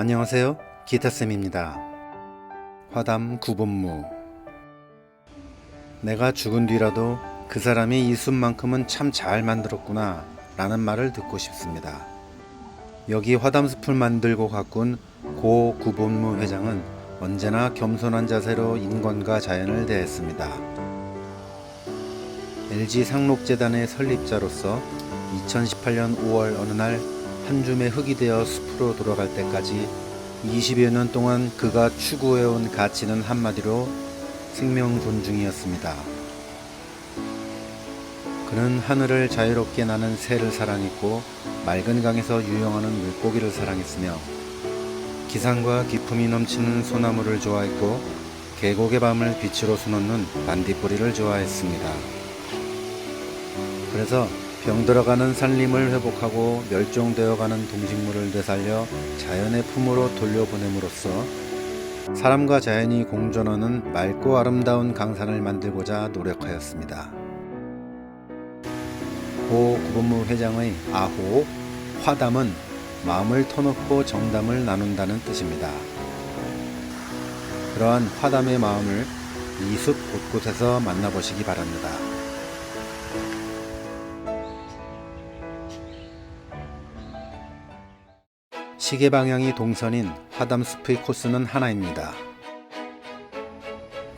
안녕하세요. 기타쌤입니다. 화담 구본무. 내가 죽은 뒤라도 그 사람이 이 숲만큼은 참 잘 만들었구나 라는 말을 듣고 싶습니다. 여기 화담숲을 만들고 가꾼 고 구본무 회장은 언제나 겸손한 자세로 인권과 자연을 대했습니다. LG 상록재단의 설립자로서 2018년 5월 어느 날 한 줌의 흙이 되어 숲으로 돌아갈 때까지 20여 년 동안 그가 추구해온 가치는 한마디로 생명 존중이었습니다. 그는 하늘을 자유롭게 나는 새를 사랑했고 맑은 강에서 유영하는 물고기를 사랑했으며 기상과 기품이 넘치는 소나무를 좋아했고 계곡의 밤을 빛으로 수놓는 반딧불이를 좋아했습니다. 그래서 병들어가는 산림을 회복하고 멸종되어가는 동식물을 되살려 자연의 품으로 돌려보냄으로써 사람과 자연이 공존하는 맑고 아름다운 강산을 만들고자 노력하였습니다. 고 구본무 회장의 아호, 화담은 마음을 터놓고 정담을 나눈다는 뜻입니다. 그러한 화담의 마음을 이숲 곳곳에서 만나보시기 바랍니다. 시계 방향이 동선인 화담숲의 코스는 하나입니다.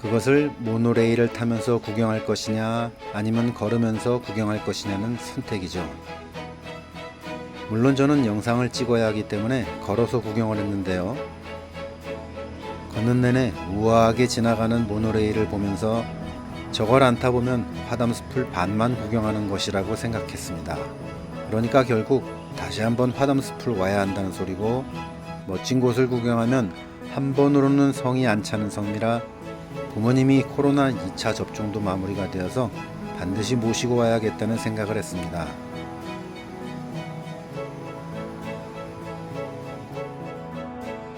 그것을 모노레일을 타면서 구경할 것이냐 아니면 걸으면서 구경할 것이냐는 선택이죠. 물론 저는 영상을 찍어야 하기 때문에 걸어서 구경을 했는데요. 걷는 내내 우아하게 지나가는 모노레일을 보면서 저걸 안 타보면 화담숲을 반만 구경하는 것이라고 생각했습니다. 그러니까 결국 다시 한번 화담숲을 와야 한다는 소리고 멋진 곳을 구경하면 한 번으로는 성이 안 차는 성미라 부모님이 코로나 2차 접종도 마무리가 되어서 반드시 모시고 와야겠다는 생각을 했습니다.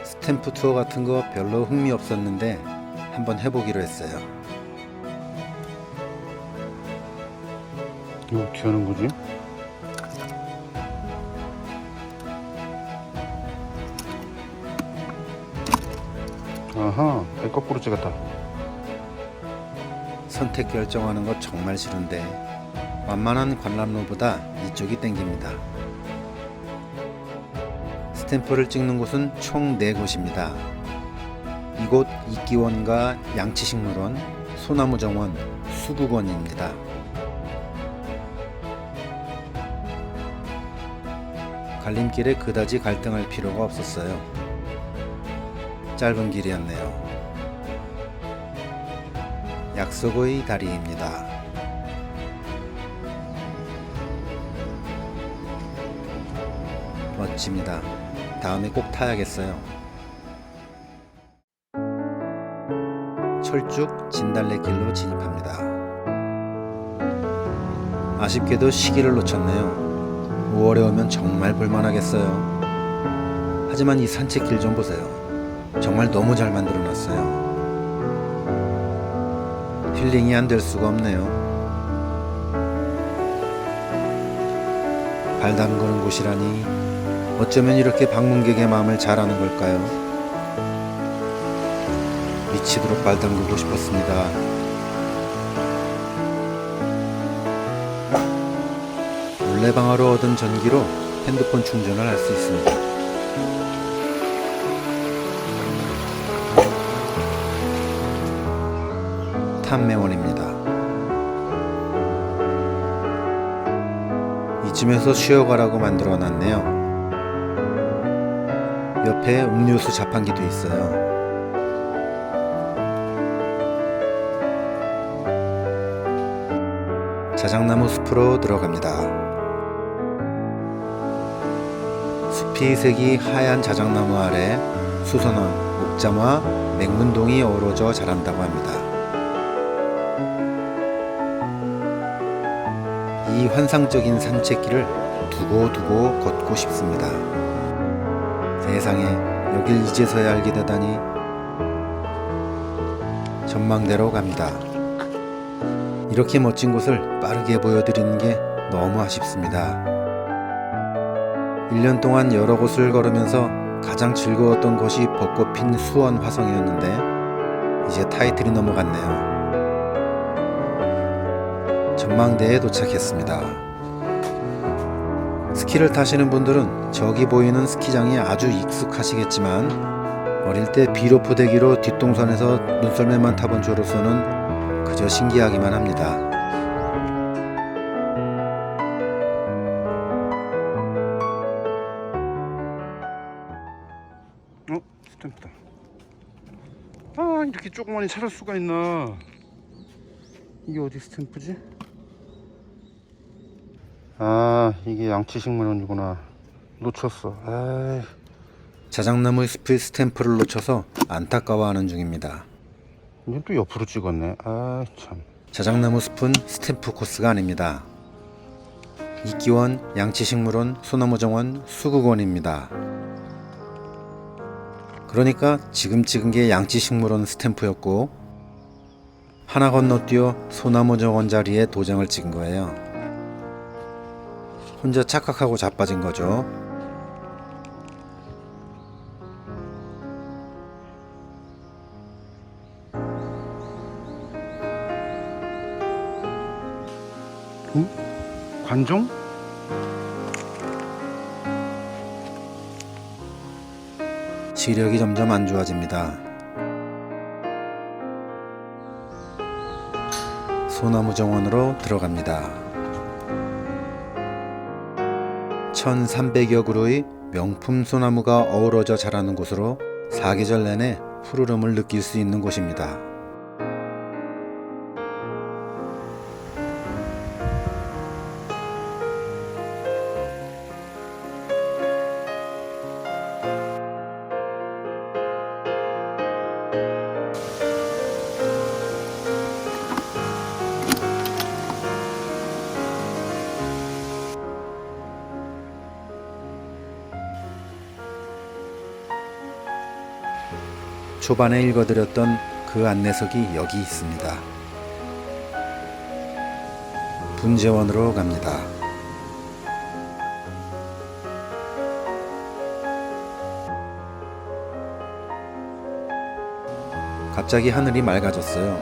스탬프 투어 같은 거 별로 흥미 없었는데 한번 해보기로 했어요. 이거 어떻게 하는 거지? 아하, 배 거꾸로 찍었다. 선택 결정하는 거 정말 싫은데 완만한 관람로보다 이쪽이 땡깁니다. 스탬프를 찍는 곳은 총 4곳입니다. 이곳 이기원과 양치식물원, 소나무정원, 수국원입니다. 갈림길에 그다지 갈등할 필요가 없었어요. 짧은 길이었네요. 약속의 다리입니다. 멋집니다. 다음에 꼭 타야겠어요. 철쭉 진달래길로 진입합니다. 아쉽게도 시기를 놓쳤네요. 5월에 오면 정말 볼만하겠어요. 하지만 이 산책길 좀 보세요. 정말 너무 잘 만들어 놨어요. 힐링이 안 될 수가 없네요. 발 담그는 곳이라니 어쩌면 이렇게 방문객의 마음을 잘 아는 걸까요? 미치도록 발 담그고 싶었습니다. 물레방아로 얻은 전기로 핸드폰 충전을 할 수 있습니다. 탐매원입니다. 이쯤에서 쉬어가라고 만들어 놨네요. 옆에 음료수 자판기도 있어요. 자작나무 숲으로 들어갑니다. 숲이 색이 하얀 자작나무 아래 수선원, 옥잠화, 맹문동이 어우러져 자란다고 합니다. 이 환상적인 산책길을 두고두고 걷고 싶습니다. 세상에 여길 이제서야 알게 되다니 전망대로 갑니다. 이렇게 멋진 곳을 빠르게 보여드리는 게 너무 아쉽습니다. 1년 동안 여러 곳을 걸으면서 가장 즐거웠던 곳이 벚꽃 핀 수원 화성이었는데 이제 타이틀이 넘어갔네요. 전망대에 도착했습니다. 스키를 타시는 분들은 저기 보이는 스키장이 아주 익숙하시겠지만 어릴 때 비로포대기로 뒷동산에서 눈썰매만 타본 저로서는 그저 신기하기만 합니다. 어? 스탬프다. 아 이렇게 조그마니 찾을 수가 있나? 이게 어디 스탬프지? 아 이게 양치식물원이구나. 놓쳤어. 에이. 자작나무 숲의 스탬프를 놓쳐서 안타까워하는 중입니다. 이제 또 옆으로 찍었네. 아 참. 자작나무 숲은 스탬프 코스가 아닙니다. 이기원, 양치식물원, 소나무정원, 수국원입니다. 그러니까 지금 찍은 게 양치식물원 스탬프였고 하나 건너뛰어 소나무정원 자리에 도장을 찍은 거예요. 혼자 착각하고 자빠진 거죠. 관종? 시력이 점점 안 좋아집니다. 소나무 정원으로 들어갑니다. 1300여 그루의 명품 소나무가 어우러져 자라는 곳으로 사계절 내내 푸르름을 느낄 수 있는 곳입니다. 초반에 읽어드렸던 그 안내석이 여기 있습니다. 분재원으로 갑니다. 갑자기 하늘이 맑아졌어요.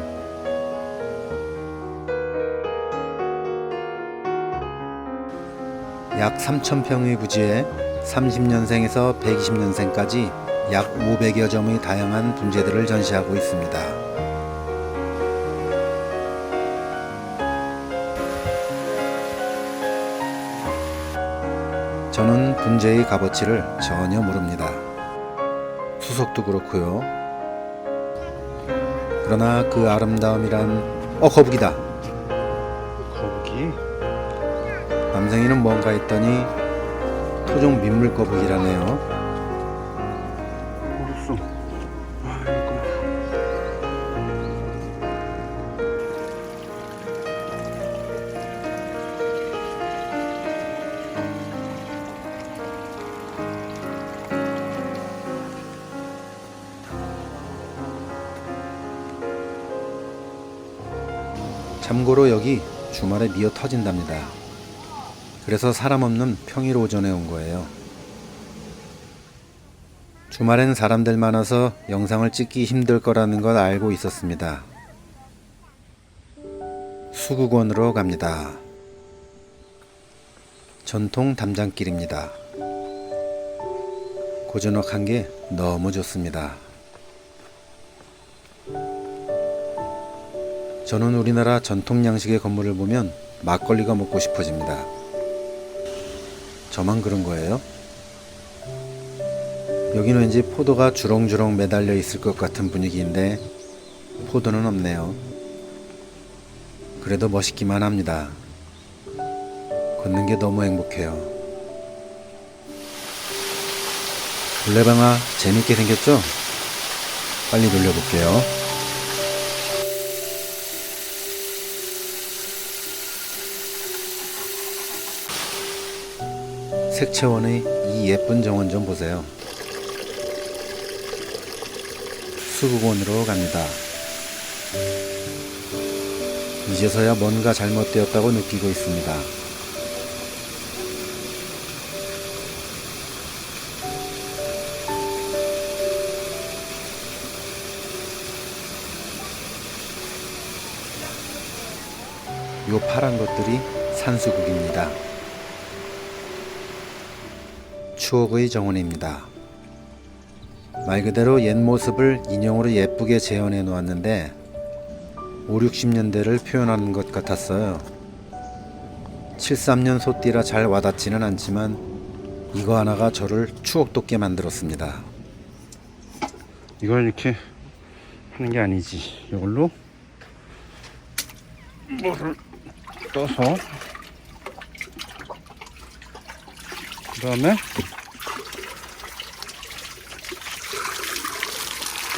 약 3,000평의 부지에 30년생에서 120년생까지 약 500여 점의 다양한 분재들을 전시하고 있습니다. 저는 분재의 값어치를 전혀 모릅니다. 수석도 그렇고요. 그러나 그 아름다움이란 어 거북이다. 거북이? 남생이는 뭔가 했더니 토종 민물 거북이라네요. 참고로 여기 주말에 미어 터진답니다. 그래서 사람 없는 평일 오전에 온 거예요. 주말엔 사람들 많아서 영상을 찍기 힘들 거라는 걸 알고 있었습니다. 수국원으로 갑니다. 전통 담장길입니다. 고즈넉한 게 너무 좋습니다. 저는 우리나라 전통 양식의 건물을 보면 막걸리가 먹고 싶어집니다. 저만 그런 거예요? 여기는 왠지 포도가 주렁주렁 매달려 있을 것 같은 분위기인데 포도는 없네요. 그래도 멋있기만 합니다. 걷는 게 너무 행복해요. 블레방아 재밌게 생겼죠? 빨리 돌려볼게요. 색채원의 이 예쁜 정원 좀 보세요. 수국원으로 갑니다. 이제서야 뭔가 잘못되었다고 느끼고 있습니다. 요 파란 것들이 산수국입니다. 추억의 정원입니다. 말 그대로 옛 모습을 인형으로 예쁘게 재현해 놓았는데 5, 60년대를 표현하는 것 같았어요. 73년 소띠라 잘 와닿지는 않지만 이거 하나가 저를 추억 돋게 만들었습니다. 이걸 이렇게 하는 게 아니지. 이걸로 물을 떠서 그 다음에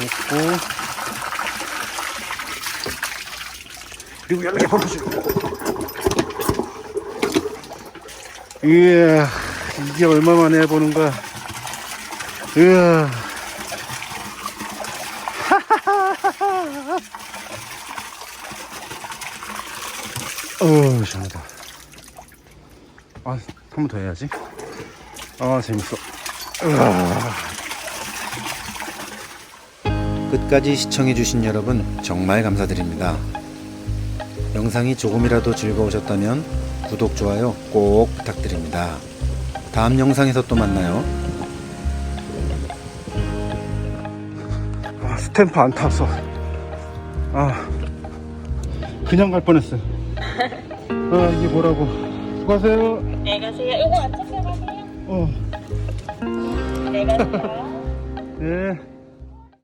붓고 그리고 연락에 버려줘. 이야 이게 얼마 만에 해보는 거야. 이야. 어, 시원하다. 아, 한 번 더 해야지. 아, 재밌어. 끝까지 시청해주신 여러분 정말 감사드립니다. 영상이 조금이라도 즐거우셨다면 구독, 좋아요 꼭 부탁드립니다. 다음 영상에서 또 만나요. 아, 스탬프 안 타서. 아, 그냥 갈 뻔했어요. 아, 이게 뭐라고. 수고하세요. 네 가세요. 이거 안 챙겨가세요? 어, 네 가세요. 예.